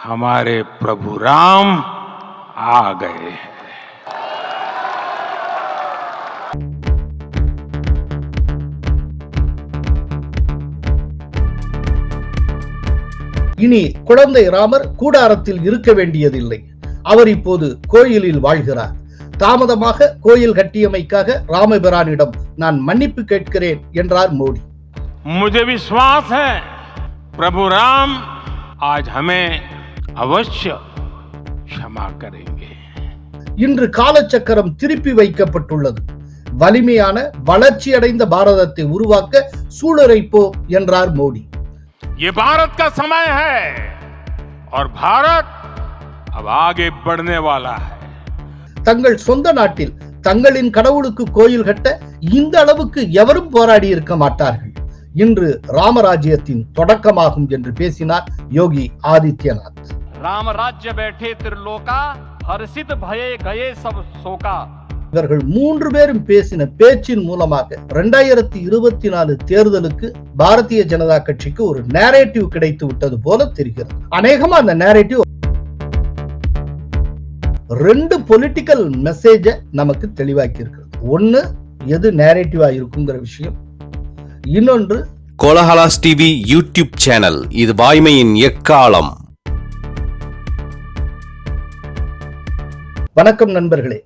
हमारे प्रभु राम आ गए हैं இனி குழந்தை ராமர் கூடாரத்தில் இருக்க வேண்டியதில்லை அவர் இப்போது கோயிலில் வாழ்கிறார் தாமதமாக கோயில் கட்டியமைக்காக ராமபிரானிடம் நான் மன்னிப்பு கேட்கிறேன் என்றார் மோடி मुझे विश्वास है प्रभु राम आज हमें अवश्य क्षमा करेंगे இன்று காலச்சக்கரம் திருப்பி வைக்கப்பட்டுள்ளது வலிமையான வளர்ச்சியடைந்த பாரதத்தை உருவாக்க சூளுரைப்போம் என்றார் மோடி ये भारत का समय है और भारत अब आगे बढ़ने वाला है தங்கள் சொந்த நாட்டில் தங்களின் கடவுளுக்கு கோயில் கட்ட இந்த அளவுக்கு எவரும் போராடி இருக்க மாட்டார்கள் இன்று ராமராஜ்யத்தின் தொடக்கமாகும் என்று பேசினார் யோகி ஆதித்யநாத் ராம ராஜ்ய பேட்டே திருலோகா ஹர்ஷித் பயே கயே சப் சோகா. இவர்கள் மூன்று பேரும் பேசின பேச்சின் மூலமாக இரண்டாயிரத்தி இருபத்தி நாலு தேர்தலுக்கு பாரதிய ஜனதா கட்சிக்கு ஒரு நேரேட்டிவ் கிடைத்து விட்டது போல தெரிகிறது. அநேகமா அந்த நேரேட்டிவ் ரெண்டு பொலிட்டிக்கல் மெசேஜ நமக்கு தெளிவாக்கி இருக்கிறது. ஒன்னு எது நேரேட்டிவா இருக்குங்கிற விஷயம். இன்னொன்று கோலஹலாஸ் டிவி யூடியூப் சேனல் இது வாய்மையின் எக்காலம். வணக்கம் நண்பர்களே.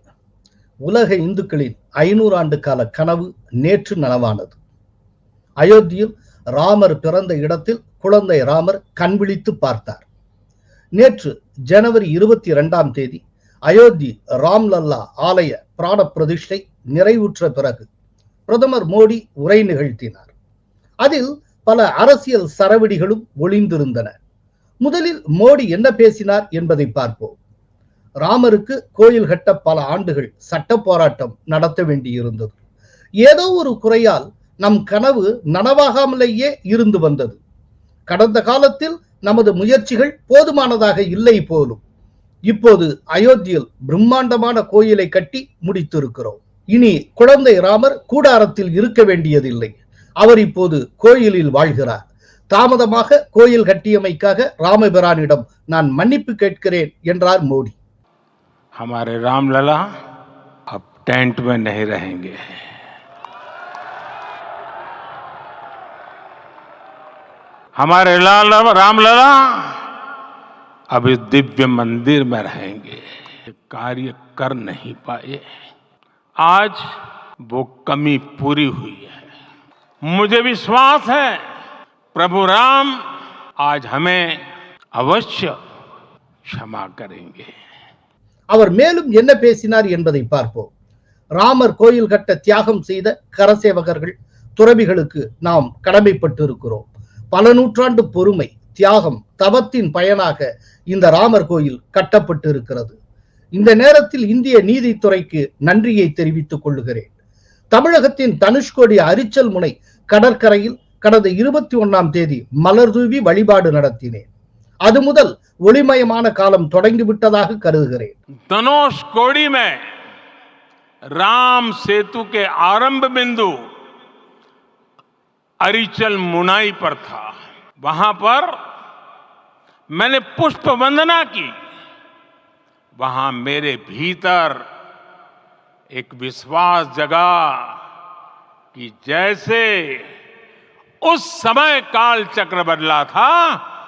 உலக இந்துக்களின் ஐநூறு ஆண்டு கால கனவு நேற்று நனவானது. அயோத்தியில் ராமர் பிறந்த இடத்தில் குழந்தை ராமர் கண்விழித்து பார்த்தார். நேற்று ஜனவரி இருபத்தி இரண்டாம் தேதி அயோத்தி ராம்லல்லா ஆலய பிராண பிரதிஷ்டை நிறைவுற்ற பிறகு பிரதமர் மோடி உரை நிகழ்த்தினார். அதில் பல அரசியல் சரவடிகளும் ஒளிந்திருந்தன. முதலில் மோடி என்ன பேசினார் என்பதை பார்ப்போம். ராமருக்கு கோயில் கட்ட பல ஆண்டுகள் சட்ட போராட்டம் நடத்த வேண்டியிருந்தது. ஏதோ ஒரு குறையால் நம் கனவு நனவாகாமலேயே இருந்து வந்தது. கடந்த காலத்தில் நமது முயற்சிகள் போதுமானதாக இல்லை போலும். இப்போது அயோத்தியில் பிரம்மாண்டமான கோயிலை கட்டி முடித்திருக்கிறோம். இனி குழந்தை ராமர் கூடாரத்தில் இருக்க வேண்டியதில்லை. அவர் இப்போது கோயிலில் வாழ்கிறார். தாமதமாக கோயில் கட்டியமைக்காக ராமபிரானிடம் நான் மன்னிப்பு கேட்கிறேன் என்றார் மோடி. हमारे रामलला अब टेंट में नहीं रहेंगे। हमारे लाल रामलला अब इस दिव्य मंदिर में रहेंगे। कार्य कर नहीं पाए। आज वो कमी पूरी हुई है। मुझे विश्वास है, प्रभु राम आज हमें अवश्य क्षमा करेंगे। அவர் மேலும் என்ன பேசினார் என்பதை பார்ப்போம். ராமர் கோயில் கட்ட தியாகம் செய்த கரசேவகர்கள் துறவிகளுக்கு நாம் கடமைப்பட்டு இருக்கிறோம் பல நூற்றாண்டு பொறுமை தியாகம் தவத்தின் பயனாக இந்த ராமர் கோயில் கட்டப்பட்டு இருக்கிறது இந்த நேரத்தில் இந்திய நீதித்துறைக்கு நன்றியை தெரிவித்துக் கொள்ளுகிறேன். தமிழகத்தின் தனுஷ்கோடி அரிச்சல் முனை கடற்கரையில் கடந்த இருபத்தி ஒன்னாம் தேதி மலர் தூவி வழிபாடு நடத்தினேன். அது முதல் ஒளிமயமான காலம் தொடங்கிவிட்டதாக கருதுகிறேன் धनुष कोड़ी में राम सेतु के आरंभ बिंदु अरिचल मुनाई पर था वहां पर मैंने पुष्प वंदना की वहां मेरे भीतर एक विश्वास जगा कि जैसे उस समय काल चक्र बदला था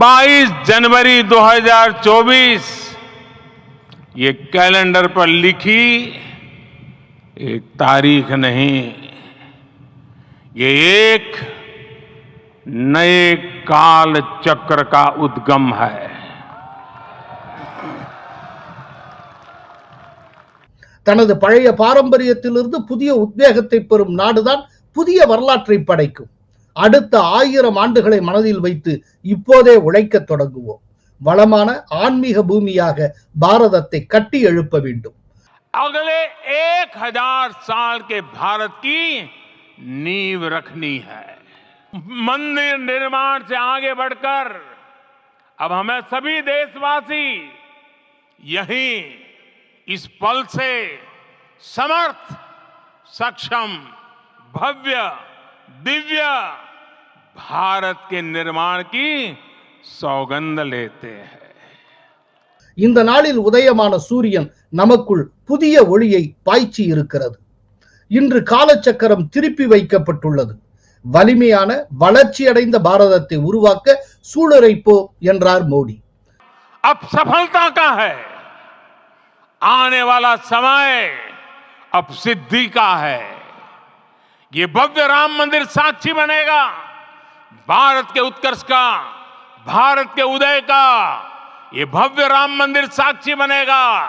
22 जनवरी 2024 ये कैलेंडर पर लिखी एक तारीख नहीं ये एक नए काल चक्र का उद्गम है தனது பழைய பாரம்பரியத்திலிருந்து புதிய உத்வேகத்தை பெறும் நாடுதான் புதிய வரலாற்றை படைக்கும் அடுத்த ஆயிரம் ஆண்டுகளை மனதில் வைத்து இப்போதே உழைக்கத் தொடங்குவோம் வளமான ஆன்மீக பூமியாக பாரதத்தை கட்டி எழுப்ப வேண்டும் अगले एक हजार साल के भारत की नींव रखनी है मंदिर निर्माण से आगे बढ़कर अब हमें सभी देशवासी यहीं इस पल से समर्थ सक्षम भव्य दिव्य भारत के निर्माण की सौगंध लेते हैं இந்த நாளில் உதயமான சூரியன் நமக்குள் புதிய ஒளியை பாய்ச்சி இருக்கிறது இன்று காலச்சக்கரம் திருப்பி வைக்கப்பட்டுள்ளது வலிமையான வளர்ச்சியடைந்த பாரதத்தை உருவாக்க சூளுரைப்போ என்றார் மோடி अब सफलता का है आने वाला समय अब सिद्धि का है ये भव्य राम मंदिर साक्षी बनेगा। भारत के उत्कर्ष का, भारत के उदय का, ये भव्य राम मंदिर साक्षी बनेगा।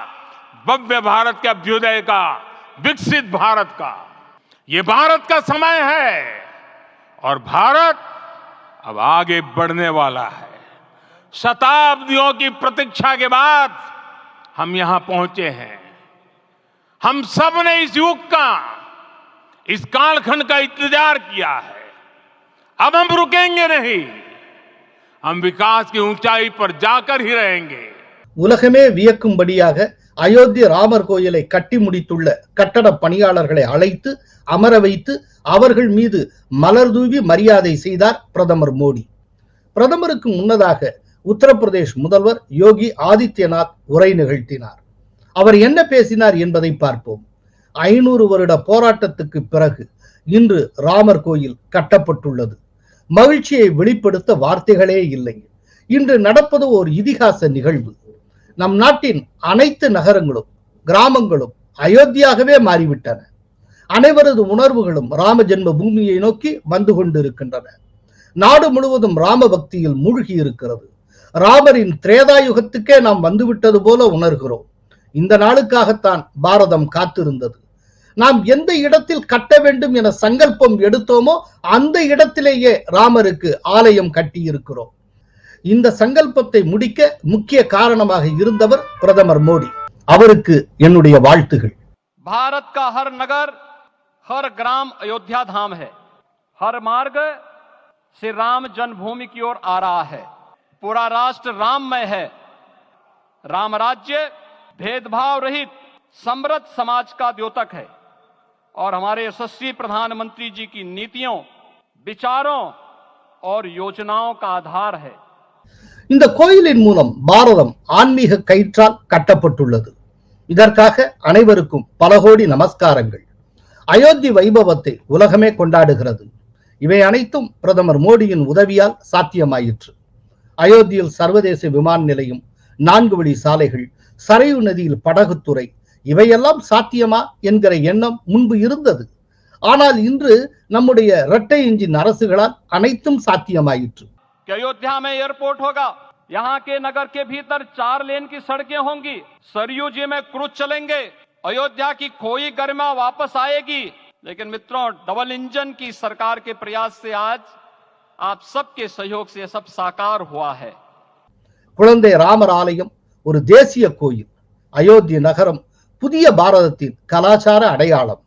भव्य भारत के अभ्युदय का, विकसित भारत का। ये भारत का समय है और भारत अब आगे बढ़ने वाला है। शताब्दियों की प्रतीक्षा के बाद हम यहाँ पहुँचे हैं। हम सबने इस युग का इस कालखंड का इंतजार किया है अब हम रुकेंगे नहीं हम विकास की ऊंचाई पर जाकर ही रहेंगे உலகமே வியக்கும்படியாக அயோத்தி ராமர் கோயிலை கட்டி முடித்துள்ள கட்டட பணியாளர்களை அழைத்து அமர வைத்து அவர்கள் மீது மலர் தூவி மரியாதை செய்தார் பிரதமர் மோடி பிரதமருக்கு முன்னதாக உத்தரப்பிரதேஷ் முதல்வர் யோகி ஆதித்யநாத் உரை நிகழ்த்தினார் அவர் என்ன பேசினார் என்பதை பார்ப்போம் ஐநூறு வருட போராட்டத்துக்கு பிறகு இன்று ராமர் கோயில் கட்டப்பட்டுள்ளது. மகிழ்ச்சியை வெளிப்படுத்த வார்த்தைகளே இல்லை. இன்று நடப்பது ஒரு இதிகாச நிகழ்வு. நம் நாட்டின் அனைத்து நகரங்களும் கிராமங்களும் அயோத்தியாகவே மாறிவிட்டன. அனைவரது உணர்வுகளும் ராம ஜென்ம பூமியை நோக்கி வந்து கொண்டிருக்கின்றன. நாடு முழுவதும் ராம பக்தியில் மூழ்கி இருக்கிறது ராமரின் திரேதாயுகத்துக்கே நாம் வந்துவிட்டது போல உணர்கிறோம். இந்த நாளுக்காகத்தான் பாரதம் காத்திருந்தது நாம் எந்த இடத்தில் கட்ட வேண்டும் என சங்கல்பம் எடுத்தோமோ அந்த இடத்திலேயே ராமருக்கு ஆலயம் கட்டியிருக்கிறோம் இந்த சங்கல்பத்தை முடிக்க முக்கிய காரணமாக இருந்தவர் பிரதமர் மோடி அவருக்கு என்னுடைய வாழ்த்துகள் भारत का हर नगर हर ग्राम अयोध्या धाम है हर मार्ग श्री राम जन्मभूमि की ओर आ रहा है पूरा राष्ट्र राममय है राम राज्य भेदभाव रहित समृद्ध समाज का द्योतक है और हमारे यशस्वी प्रधानमंत्री जी की नीतियों विचारों और योजनाओं का आधार है இந்த கோயிலின் மூலம் பாரதம் ஆன்மீக கயிற்றால் கட்டப்பட்டுள்ளது இதற்காக அனைவருக்கும் பல கோடி நமஸ்காரங்கள் அயோத்தி வைபவத்தை உலகமே கொண்டாடுகிறது இவை அனைத்தும் பிரதமர் மோடியின் உதவியால் சாத்தியமாயிற்று அயோத்தியில் சர்வதேச விமான நிலையம் நான்கு வழி சாலைகள் சரையு நதியில் படகுத்துறை இவையெல்லாம் சாத்தியமா என்கிற எண்ணம் முன்பு இருந்தது ஆனால் இன்று நம்முடைய இரட்டை இன்ஜின் அரசுகளால் அனைத்தும் சாத்தியமாயிற்று कि अयोध्या में एयरपोर्ट होगा यहाँ के नगर के भीतर चार लेन की सड़कें होंगी सरयू जी में क्रूज चलेंगे अयोध्या की खोई गरिमा वापस आएगी लेकिन मित्रों डबल इंजन की सरकार के प्रयास से आज आप सबके सहयोग से यह सब साकार हुआ है குழந்தை ராமர் ஆலயம் ஒரு தேசிய கோயில் அயோத்தி நகரம் புதிய பாரதத்தின் கலாச்சார அடையாளம்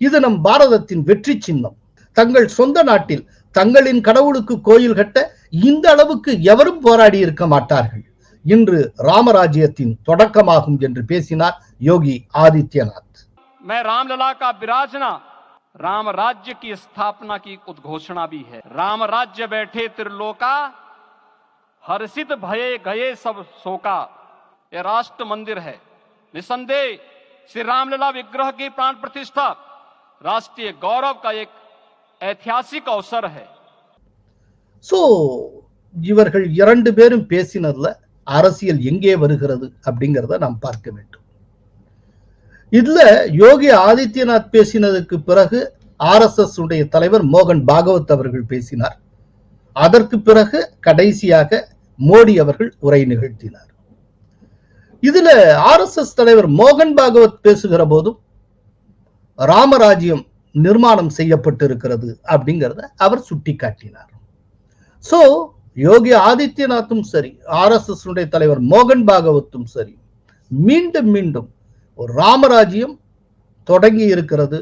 இது நம் பாரதத்தின் வெற்றி சின்னம் தங்கள் சொந்த நாட்டில் தங்களின் கடவுளுக்கு கோயில் கட்ட இந்த அளவுக்கு எவரும் போராடி இருக்க மாட்டார்கள் இன்று ராமராஜ்யத்தின் தொடக்கமாகும் என்று பேசினார் யோகி ஆதித்யநாத் मैं रामलला का विराजना राम राज्य की स्थापना की उद्घोषणा भी है राम राज्य बैठे त्रिलोका हर्षित भये गए सब शोका यह राष्ट्र मंदिर है निसंदेह श्री रामलला विग्रह की प्राण प्रतिष्ठा राष्ट्रीय गौरव का एक ऐतिहासिक अवसर है சோ இவர்கள் இரண்டு பேரும் பேசினதுல அரசியல் எங்கே வருகிறது அப்படிங்கிறத நாம் பார்க்க வேண்டும் இதுல யோகி ஆதித்யநாத் பேசினதுக்கு பிறகு ஆர்எஸ்எஸ் உடைய தலைவர் மோகன் பாகவத் அவர்கள் பேசினார் அதற்கு பிறகு கடைசியாக மோடி அவர்கள் உரை நிகழ்த்தினார் இதுல ஆர்எஸ்எஸ் தலைவர் மோகன் பாகவத் பேசுகிற போதும் ராமராஜ்யம் நிர்மாணம் செய்யப்பட்டிருக்கிறது அப்படிங்கிறத அவர் சுட்டிக்காட்டினார். சோ யோகி ஆதித்யநாத்தும் சரி ஆர் எஸ் எஸ் தலைவர் மோகன் பாகவத்தும் சரி மீண்டும் மீண்டும் ஒரு ராமராஜ்யம் தொடங்கி இருக்கிறது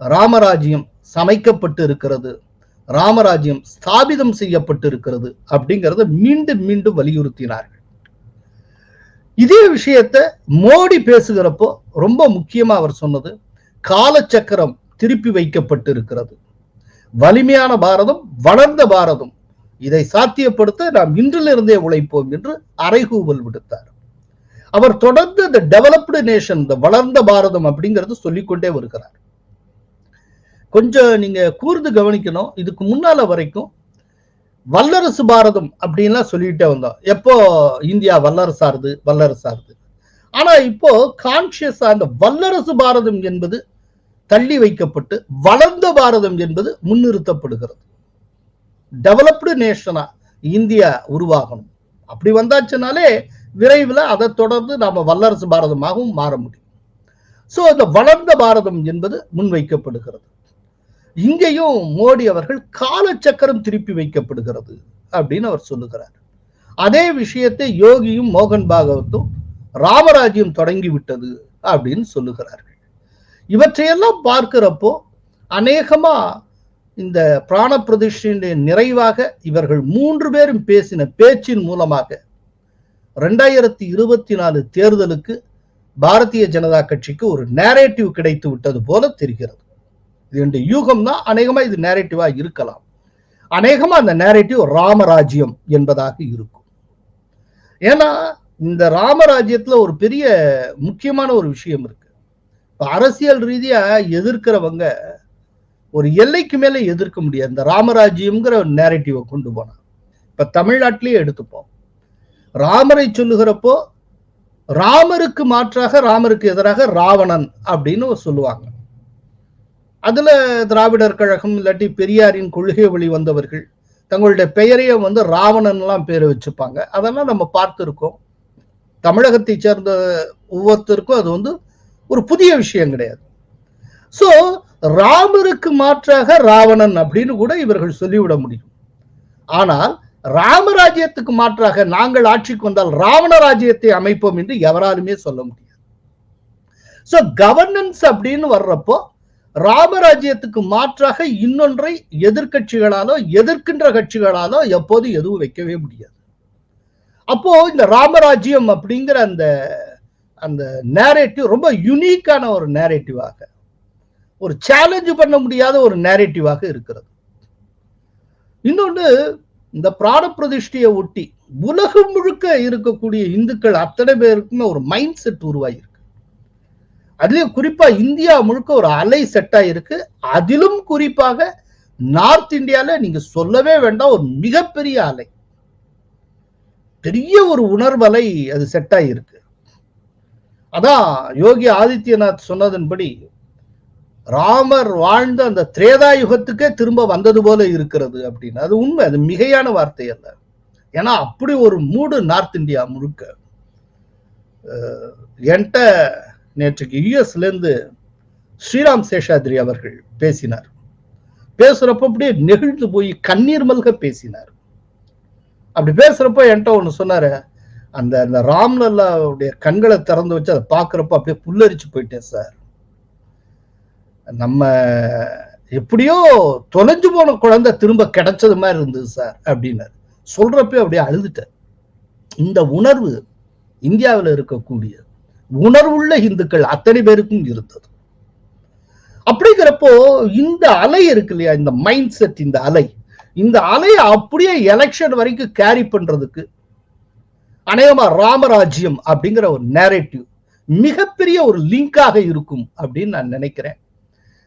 ராமராஜ்யம் சமைக்கப்பட்டு இருக்கிறது ராமராஜ்யம் ஸ்தாபிதம் செய்யப்பட்டு இருக்கிறது அப்படிங்கறத மீண்டும் மீண்டும் வலியுறுத்தினார்கள். இதே விஷயத்த மோடி பேசுகிறப்போ ரொம்ப முக்கியமா அவர் சொன்னது காலச்சக்கரம் திருப்பி வைக்கப்பட்டு இருக்கிறது வலிமையான பாரதம் வளர்ந்த பாரதம். இதை சாத்தியப்படுத்த நாம் இன்றிலிருந்தே உழைப்போம் என்று அறைகூவல் விடுத்தார். அவர் தொடர்ந்து இந்த டெவலப்டு நேஷன் இந்த வளர்ந்த பாரதம் அப்படிங்கிறது சொல்லிக்கொண்டே வருகிறார். கொஞ்சம் நீங்க கூர்ந்து கவனிக்கணும். இதுக்கு முன்னால வரைக்கும் வல்லரசு பாரதம் அப்படின்லாம் சொல்லிக்கிட்டே வந்தோம். எப்போ இந்தியா வல்லரசாருது வல்லரசாருது ஆனா இப்போ கான்சியஸா அந்த வல்லரசு பாரதம் என்பது தள்ளி வைக்கப்பட்டு வளர்ந்த பாரதம் என்பது முன்னிறுத்தப்படுகிறது. டெவலப்டு நேஷனா இந்தியா உருவாகணும். அப்படி வந்தாச்சுனாலே விரைவில் அதை தொடர்ந்து நாம வல்லரசு பாரதமாகவும் மாற முடியும். ஸோ இந்த வளர்ந்த பாரதம் என்பது முன்வைக்கப்படுகிறது. இங்கேயும் மோடி அவர்கள் காலச்சக்கரம் திருப்பி வைக்கப்படுகிறது அப்படின்னு அவர் சொல்லுகிறார். அதே விஷயத்தை யோகியும் மோகன் பாகவத்தும் ராமராஜ்யம் தொடங்கி விட்டது அப்படின்னு சொல்லுகிறார்கள். இவற்றையெல்லாம் பார்க்கிறப்போ அநேகமா இந்த பிராண பிரதிஷ்டையினுடைய நிறைவாக இவர்கள் மூன்று பேரும் பேசின பேச்சின் மூலமாக ரெண்டாயிரத்தி இருபத்தி நாலு தேர்தலுக்கு பாரதிய ஜனதா கட்சிக்கு ஒரு நேரேட்டிவ் கிடைத்து விட்டது போல தெரிகிறது. இது யூகம் தான் அநேகமா இது நேரேட்டிவா இருக்கலாம். அநேகமா அந்த நேரேட்டிவ் ராமராஜ்யம் என்பதாக இருக்கும். ஏன்னா இந்த ராமராஜ்யத்துல ஒரு பெரிய முக்கியமான ஒரு விஷயம் இருக்கு. இப்ப அரசியல் ரீதியா எதிர்க்கிறவங்க ஒரு எல்லைக்கு மேல எதிர்க்க முடியாது. இந்த ராமராஜ்யம்ங்கிற ஒரு நேரேட்டிவை கொண்டு போனா. இப்ப தமிழ்நாட்டிலேயே எடுத்துப்போம். ராமரை சொல்லுகிறப்போ ராமருக்கு மாற்றாக ராமருக்கு எதிராக ராவணன் அப்படின்னு சொல்லுவாங்க. அதுல திராவிடர் கழகம் இல்லாட்டி பெரியாரின் கொள்கை வழி வந்தவர்கள் தங்களுடைய பெயரையே வந்து ராவணன்லாம் பேரை வச்சுப்பாங்க. அதெல்லாம் நம்ம பார்த்துருக்கோம். தமிழகத்தை சேர்ந்த ஒவ்வொருத்தருக்கும் அது வந்து ஒரு புதிய விஷயம் கிடையாது. ஸோ ராமருக்கு மாற்றாக ராவணன் அப்படின்னு கூட இவர்கள் சொல்லிவிட முடியும். ஆனால் ராமராஜ்யத்துக்கு மாற்றாக நாங்கள் ஆட்சிக்கு வந்தால் ராவண ராஜ்யத்தை அமைப்போம் என்று எவராலுமே சொல்ல முடியாது. ஸோ கவர்னன்ஸ் அப்படின்னு வர்றப்போ ராமராஜ்யத்துக்கு மாற்றாக இன்னொன்றை எதிர்கட்சிகளாலோ எதிர்க்கின்ற கட்சிகளாலோ எப்போது எதுவும் வைக்கவே முடியாது. அப்போ இந்த ராமராஜ்யம் அப்படிங்கிற அந்த அந்த நேரேட்டிவ் ரொம்ப யுனிக்கான ஒரு நேரேட்டிவாக ஒரு சேலஞ்சு பண்ண முடியாத ஒரு நேரேட்டிவாக இருக்கிறது. இன்னொன்று இந்த பிராண பிரதிஷ்டையை ஒட்டி உலகம் முழுக்க இருக்கக்கூடிய இந்துக்கள் அத்தனை பேருக்குமே ஒரு மைண்ட் செட் உருவாகிருக்கு அதுலயும் குறிப்பா இந்தியா முழுக்க ஒரு அலை செட் ஆயிருக்கு அதிலும் குறிப்பாக நார்த் இந்தியால நீங்க சொல்லவே வேண்டாம் ஒரு மிகப்பெரிய அலை. பெரிய ஒரு உணர்வலை அது செட் ஆகியிருக்கு அதான் யோகி ஆதித்யநாத் சொன்னதன்படி ராமர் வாழ்ந்த அந்த திரேதா யுகத்துக்கே திரும்ப வந்தது போல இருக்கிறது அப்படின்னு. அது உண்மை அது மிகையான வார்த்தை அல்ல. ஏன்னா அப்படி ஒரு மூடு நார்த் இந்தியா முழுக்க. என்கிட்ட நேற்றுக்கு யுஎஸ்லேருந்து ஸ்ரீராம் சேஷாத்ரி அவர்கள் பேசினார். பேசுறப்ப அப்படியே நெகிழ்ந்து போய் கண்ணீர் மல்க பேசினார். அப்படி பேசுறப்ப என்கிட்ட ஒண்ணு சொன்னாரு அந்த அந்த ராம்லல்லாவுடைய கண்களை திறந்து வச்சு அதை பார்க்கறப்ப அப்படியே புல்லரிச்சு போயிட்டேன் சார். நம்ம எப்படியோ தொலைஞ்சு போன குழந்தை திரும்ப கிடைச்சது மாதிரி இருந்தது சார் அப்படின்னாரு. சொல்றப்ப அப்படியே அழுதுட்டேன். இந்த உணர்வு இந்தியாவில் இருக்கக்கூடியது. உணர்வுள்ள இந்துக்கள் அத்தனை பேருக்கும் இருந்தது. அப்படிங்கிறப்போ இந்த அலை இருக்கு இல்லையா இந்த மைண்ட் செட் இந்த அலை இந்த அலையை அப்படியே எலெக்ஷன் வரைக்கும் கேரி பண்றதுக்கு அநேகமா ராமராஜ்யம் அப்படிங்கிற ஒரு நேரேட்டிவ் மிகப்பெரிய ஒரு லிங்காக இருக்கும் அப்படின்னு நான் நினைக்கிறேன்.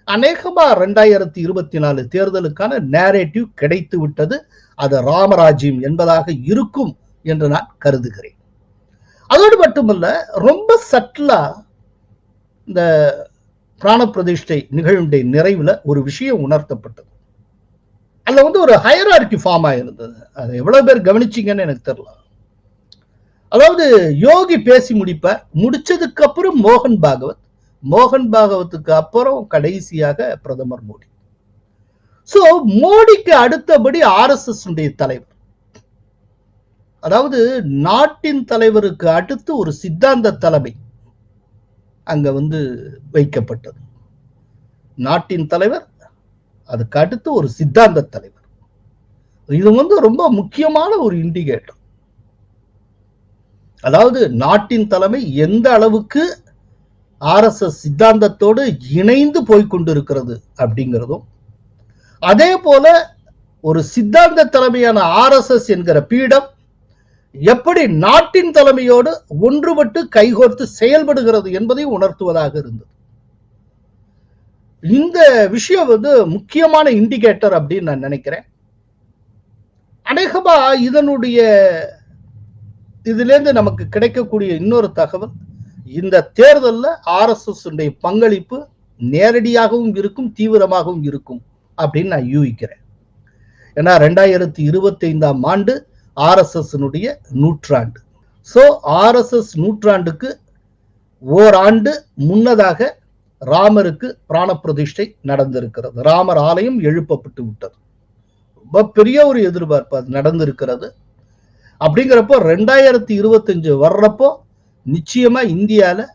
அநேகமா ரெண்டாயிரத்தி இருபத்தி நாலு தேர்தலுக்கான நேரேட்டிவ் கிடைத்து விட்டது அது ராமராஜ்யம் என்பதாக இருக்கும் என்று நான் கருதுகிறேன். அதோடு மட்டுமல்ல ரொம்ப சட்டிலா இந்த பிராண பிரதிஷ்டை நிகழ்வுடைய நிறைவுல ஒரு விஷயம் உணர்த்தப்பட்டது. அதுல வந்து ஒரு ஹையரார்கி ஃபார்ம் ஆயிருந்தது அதை எவ்வளவு பேர் கவனிச்சிங்கன்னு எனக்கு தெரியல. அதாவது யோகி பேசி முடிப்பார் முடிச்சதுக்கு அப்புறம் மோகன் பாகவத் மோகன் பாகவத்துக்கு அப்புறம் கடைசியாக பிரதமர் மோடி. சோ மோடிக்கு அடுத்தபடி ஆர் எஸ் எஸ் தலைவர். அதாவது நாட்டின் தலைவருக்கு அடுத்து ஒரு சித்தாந்த தலைமை அங்க வந்து வைக்கப்பட்டது. நாட்டின் தலைவர் அதுக்கு அடுத்து ஒரு சித்தாந்த தலைவர். இது வந்து ரொம்ப முக்கியமான ஒரு இண்டிகேட்டர் அதாவது நாட்டின் தலைமை எந்த அளவுக்கு ஆர்எஸ்எஸ் சித்தாந்தத்தோடு இணைந்து போய்கொண்டிருக்கிறது அப்படிங்கிறதும் அதே போல ஒரு சித்தாந்த தலைமையான ஆர்எஸ்எஸ் என்கிற பீடம் எப்படி நாட்டின் தலைமையோடு ஒன்றுபட்டு கைகோர்த்து செயல்படுகிறது என்பதை உணர்த்துவதாக இருந்தது. இந்த விஷயம் வந்து முக்கியமான இண்டிகேட்டர் அப்படின்னு நான் நினைக்கிறேன். அநேகமா இதனுடைய இதுலேருந்து நமக்கு கிடைக்கக்கூடிய இன்னொரு தகவல் இந்த தேர்தலில் ஆர்எஸ்எஸ் பங்களிப்பு நேரடியாகவும் இருக்கும் தீவிரமாகவும் இருக்கும் அப்படின்னு நான் யூகிக்கிறேன். ஏன்னா ரெண்டாயிரத்தி இருபத்தி ஐந்தாம் ஆண்டு ஆர்எஸ்எஸ்னுடைய நூற்றாண்டு. ஸோ ஆர்எஸ்எஸ் நூற்றாண்டுக்கு ஓராண்டு முன்னதாக ராமருக்கு பிராண பிரதிஷ்டை நடந்திருக்கிறது. ராமர் ஆலயம் எழுப்பப்பட்டு விட்டது. ரொம்ப பெரிய ஒரு எதிர்பார்ப்பு அது நடந்திருக்கிறது. அப்படிங்கிறப்போ ரெண்டாயிரத்தி இருபத்தஞ்சு வர்றப்போ நிச்சயமா இந்தியாவில்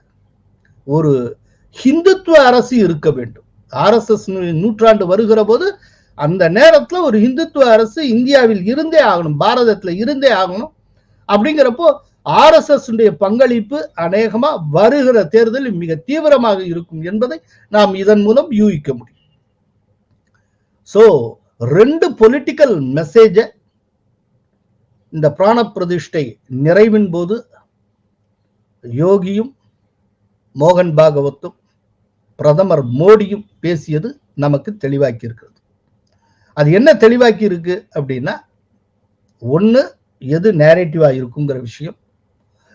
ஒரு ஹிந்துத்துவ அரசு இருக்க வேண்டும். ஆர்எஸ்எஸ் நூற்றாண்டு வருகிற போது அந்த நேரத்துல ஒரு இந்துத்துவ அரசு இந்தியாவில் இருந்தே ஆகணும் பாரதத்துல இருந்தே ஆகணும். அப்படிங்கிறப்போ ஆர்எஸ்எஸ் பங்களிப்பு அநேகமா வருகிற தேர்தலில் மிக தீவிரமாக இருக்கும் என்பதை நாம் இதன் மூலம் யூகிக்க முடியும். சோ ரெண்டு பொலிட்டிக்கல் மெசேஜ இந்த பிராண பிரதிஷ்டை நிறைவின் போது யோகியும் மோகன் பாகவத்தும் பிரதமர் மோடியும் பேசியது நமக்கு தெளிவாக்கி இருக்கிறது அது என்ன தெளிவாக்கி இருக்கு அப்படின்னா ஒன்று எது நேரேட்டிவாக இருக்குங்கிற விஷயம்.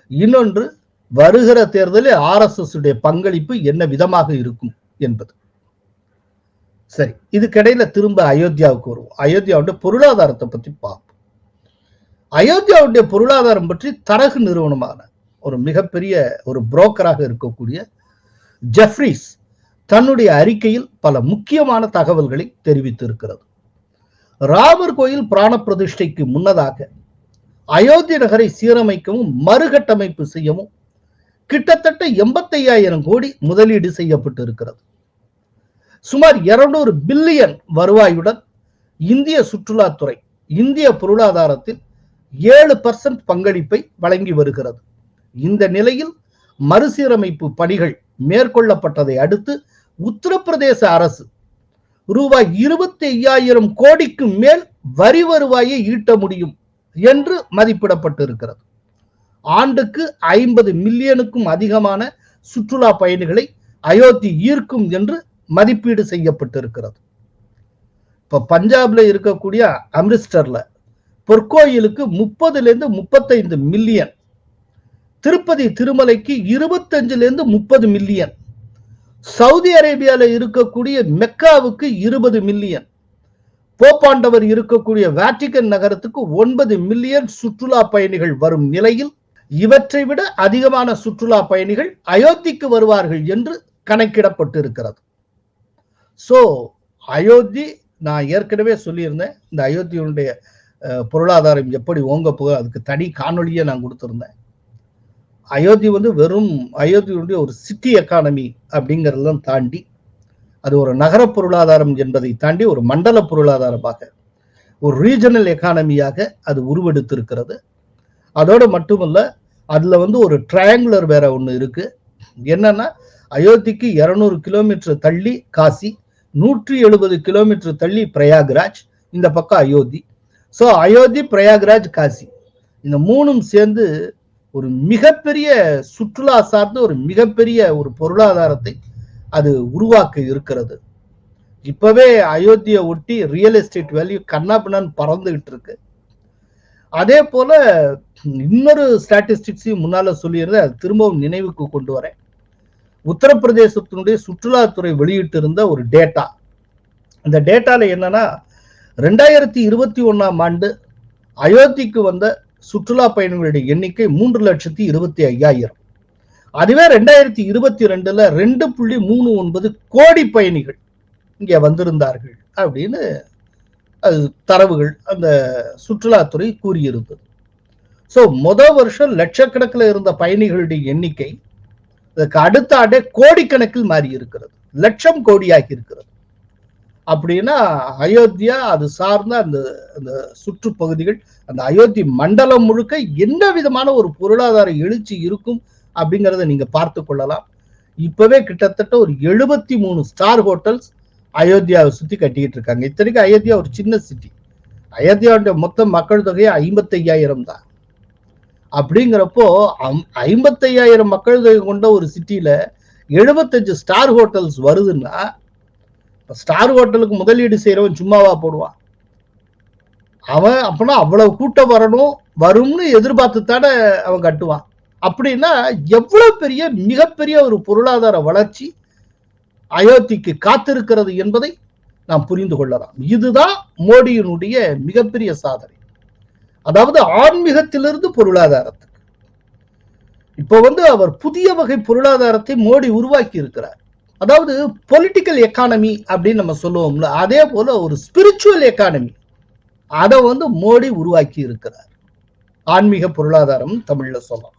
இன்னொன்று வருகிற தேர்தலில் ஆர்எஸ்எஸ் உடைய பங்களிப்பு என்ன விதமாக இருக்கும் என்பது. சரி இதுக்கிடையில திரும்ப அயோத்தியாவுக்கு வருவோம். அயோத்தியாவுடைய பொருளாதாரத்தை பத்தி பார்ப்போம். அயோத்தியாவுடைய பொருளாதாரம் பற்றி தரகு நிறுவனமான ஒரு மிகப்பெரிய ஒரு புரோக்கராக இருக்கக்கூடிய ஜெஃப்ரிஸ் தன்னுடைய அறிக்கையில் பல முக்கியமான தகவல்களை தெரிவித்திருக்கிறது. ராமர் கோயில் பிராண பிரதிஷ்டைக்கு முன்னதாக அயோத்தி நகரை சீரமைக்கவும் மறுகட்டமைப்பு செய்யவும் கிட்டத்தட்ட எண்பத்தையாயிரம் கோடி முதலீடு செய்யப்பட்டு இருக்கிறது சுமார் இருநூறு பில்லியன் வருவாயுடன் இந்திய சுற்றுலாத்துறை இந்திய பொருளாதாரத்தில் ஏழு பர்சன்ட் பங்களிப்பை வழங்கி வருகிறது. இந்த நிலையில் மறுசீரமைப்பு பணிகள் மேற்கொள்ளப்பட்டதை அடுத்து உத்தரப்பிரதேச அரசு ரூபாய் இருபத்தி ஐயாயிரம் கோடிக்கு மேல் வரி வருவாயை ஈட்ட முடியும் என்று மதிப்பிடப்பட்டிருக்கிறது. ஆண்டுக்கு ஐம்பது மில்லியனுக்கும் அதிகமான சுற்றுலா பயணிகளை அயோத்தி ஈர்க்கும் என்று மதிப்பீடு செய்யப்பட்டிருக்கிறது. இப்ப பஞ்சாப்ல இருக்கக்கூடிய அம்ரிஸ்டர்ல பொற்கோயிலுக்கு முப்பதுல இருந்து முப்பத்தைந்து மில்லியன் திருப்பதி திருமலைக்கு இருபத்தஞ்சுல இருந்து முப்பது மில்லியன் சவுதி அரேபியாவில் இருக்கக்கூடிய மெக்காவுக்கு இருபது மில்லியன். போப்பாண்டவர் இருக்கக்கூடிய வேட்டிகன் நகரத்துக்கு ஒன்பது மில்லியன் சுற்றுலா பயணிகள் வரும் நிலையில் இவற்றை விட அதிகமான சுற்றுலா பயணிகள் அயோத்திக்கு வருவார்கள் என்று கணக்கிடப்பட்டிருக்கிறது. சோ அயோத்தி நான் ஏற்கனவே சொல்லியிருந்தேன் இந்த அயோத்தியினுடைய பொருளாதாரம் எப்படி ஓங்க போக அதுக்கு தனி காணொலியை நான் கொடுத்துருந்தேன். அயோத்தி வந்து வெறும் அயோத்தியுடைய ஒரு சிட்டி எக்கானமி அப்படிங்கிறதெல்லாம் தாண்டி அது ஒரு நகர பொருளாதாரம் என்பதை தாண்டி ஒரு மண்டல பொருளாதாரமாக ஒரு ரீஜனல் எக்கானமியாக அது உருவெடுத்திருக்கிறது. அதோடு மட்டுமல்ல அதில் வந்து ஒரு ட்ரையாங்குலர் வேற ஒன்று இருக்கு. என்னன்னா அயோத்திக்கு இரநூறு கிலோமீட்டர் தள்ளி காசி நூற்றி எழுபது கிலோமீட்டர் தள்ளி பிரயாக்ராஜ் இந்த பக்கம் அயோத்தி. ஸோ அயோத்தி பிரயாக்ராஜ் காசி. இந்த மூணும் சேர்ந்து ஒரு மிகப்பெரிய சுற்றுலா சார்ந்த ஒரு மிகப்பெரிய ஒரு பொருளாதாரத்தை அது உருவாக்க இருக்கிறது. இப்பவே அயோத்தியை ஒட்டி ரியல் எஸ்டேட் வேல்யூ கண்ணாபின்னான்னு பறந்துகிட்டு இருக்கு. அதே போல இன்னொரு ஸ்டாட்டிஸ்டிக்ஸையும் முன்னால சொல்லியிருந்தேன் அது திரும்பவும் நினைவுக்கு கொண்டு வரேன். உத்தரப்பிரதேசத்தினுடைய சுற்றுலாத்துறை வெளியிட்டிருந்த ஒரு டேட்டா இந்த டேட்டால என்னன்னா ரெண்டாயிரத்தி இருபத்தி ஒன்னாம் ஆண்டு அயோத்திக்கு வந்த சுற்றுலா பயணிகளுடைய எண்ணிக்கை மூன்று லட்சத்தி இருபத்தி ஐயாயிரம். அதுவே ரெண்டாயிரத்தி இருபத்தி ரெண்டுல ரெண்டு புள்ளி மூணு ஒன்பது கோடி பயணிகள் இங்கே வந்திருந்தார்கள் அப்படின்னு அது தரவுகள் அந்த சுற்றுலாத்துறை கூறியிருந்தது. சோ முத வருஷம் லட்சக்கணக்கில் இருந்த பயணிகளுடைய எண்ணிக்கை அதுக்கு அடுத்த ஆண்டே கோடிக்கணக்கில் மாறி இருக்கிறது லட்சம் கோடியாகி இருக்கிறது. அப்படின்னா அயோத்தியா அது சார்ந்த அந்த அந்த சுற்றுப்பகுதிகள் அந்த அயோத்தி மண்டலம் முழுக்க என்ன விதமான ஒரு பொருளாதார எழுச்சி இருக்கும் அப்படிங்கிறத நீங்க பார்த்து கொள்ளலாம். இப்பவே கிட்டத்தட்ட ஒரு எழுபத்தி மூணு ஸ்டார் ஹோட்டல்ஸ் அயோத்தியாவை சுத்தி கட்டிக்கிட்டு இருக்காங்க. இத்தனைக்கும் அயோத்தியா ஒரு சின்ன சிட்டி. அயோத்தியாவுடைய மொத்த மக்கள் தொகையை ஐம்பத்தையாயிரம் தான். அப்படிங்கிறப்போ ஐம்பத்தையாயிரம் மக்கள் தொகை கொண்ட ஒரு சிட்டியில எழுபத்தஞ்சு ஸ்டார் ஹோட்டல்ஸ் வருதுன்னா ஸ்டார் ஹோட்டலுக்கு முதலீடு செய்யறவன் சும்மாவா போடுவான். அவன் அப்படின்னா அவ்வளவு கூட்டம் வரணும் வரும்னு எதிர்பார்த்து தானே அவன் கட்டுவான். அப்படின்னா எவ்வளவு பெரிய மிகப்பெரிய ஒரு பொருளாதார வளர்ச்சி அயோத்திக்கு காத்திருக்கிறது என்பதை நாம் புரிந்து கொள்ளலாம். இதுதான் மோடியினுடைய மிகப்பெரிய சாதனை. அதாவது ஆன்மீகத்திலிருந்து பொருளாதாரத்துக்கு. இப்போ வந்து அவர் புதிய வகை பொருளாதாரத்தை மோடி உருவாக்கி இருக்கிறார் அதாவது பொலிட்டிக்கல் எக்கானமி அப்படின்னு நம்ம சொல்லுவோம்ல அதே போல ஒரு ஸ்பிரிச்சுவல் எக்கானமி அதை வந்து மோடி உருவாக்கி இருக்கிறார். ஆன்மீக பொருளாதாரம் தமிழ்ல சொல்லலாம்.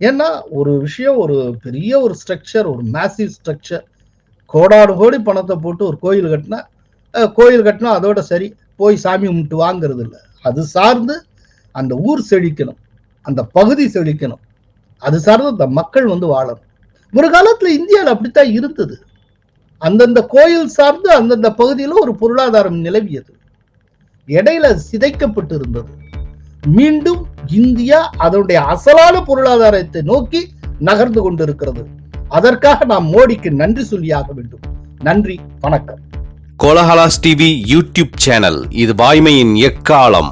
ஏன்னா ஒரு விஷயம் ஒரு பெரிய ஒரு ஸ்ட்ரக்சர் ஒரு மேசிவ் ஸ்ட்ரக்சர் கோடாடு கோடி பணத்தை போட்டு ஒரு கோயில் கட்டினா கோயில் கட்டினா அதோட சரி போய் சாமி கும்பிட்டு வாங்குறது இல்லை. அது சார்ந்து அந்த ஊர் செழிக்கணும். அந்த பகுதி செழிக்கணும். அது சார்ந்து அந்த மக்கள் வந்து வாழணும். ஒரு காலத்துல இந்தியாவில் அப்படித்தான் இருந்தது. அந்தந்த கோயில் சார்ந்து அந்தந்த பகுதியில ஒரு பொருளாதாரம் நிலவியது. இடையில சிதைக்கப்பட்டு இருந்தது மீண்டும் இந்தியா அதனுடைய அசலான பொருளாதாரத்தை நோக்கி நகர்ந்து கொண்டிருக்கிறது. அதற்காக நாம் மோடிக்கு நன்றி சொல்லியாக வேண்டும். நன்றி வணக்கம். கோலஹலாஸ் டிவி யூடியூப் சேனல் இது வாய்மையின் எக்காலம்.